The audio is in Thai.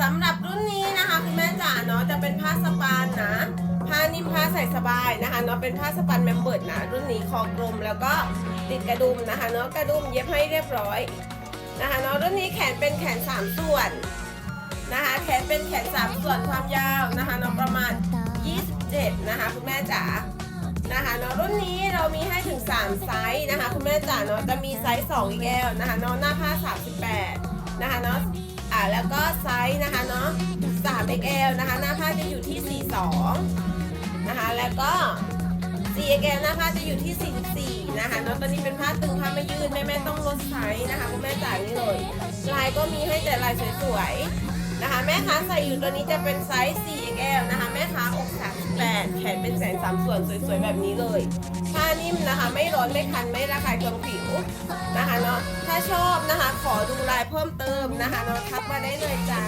สำหรับรุ่นนี้นะคะคุณแม่จ๋าเนาะจะเป็นผ้าสปานนะ ผ้านิ่มผ้าใส่สบายนะคะเนาะเป็นผ้าสปันแมมเบิร์ดนะ รุ่นนี้คอกลมแล้วก็ติดกระดุมนะคะเนาะกระดุมเย็บให้เรียบร้อยนะคะเนาะรุ่นนี้แขนเป็นแขน 3 ส่วนนะคะแขนเป็นแขน 3 ส่วนความยาวนะคะเนาะประมาณ 27 นะคะคุณแม่จ๋านะคะเนาะรุ่นนี้เรามีให้ถึง 3 ไซส์นะคะคุณแม่จ๋าเนาะจะมีไซส์2อีกแล้วนะคะเนาะหน้าผ้า 38 นะคะเนาะ แล้วก็ไซส์นะคะเนาะ 3XL นะคะ หน้าผ้าจะอยู่ที่ 42 นะคะ แล้วก็ 4XL หน้าผ้าจะอยู่ที่ 44 นะคะเนาะตอนนี้เป็นผ้าตึงผ้าไม่ยืดแม่แม่ต้องลดไซส์นะคะคุณแม่จ่ายนี่เลย ลายก็มีให้แต่ลายสวยๆ นะคะ แม่ค้าใส่อยู่ตัวนี้จะเป็นไซส์ 4XL นะคะ แม่ค้าอก38แขนเป็นแสนสามส่วนสวยๆ แบบนี้เลย ผ้านิ่มนะคะ ไม่ร้อนไม่คันไม่ระคายเคืองผิว ถ้าชอบนะคะ ขอดูลายเพิ่มเติมนะคะเราทักมาได้เลยจ้า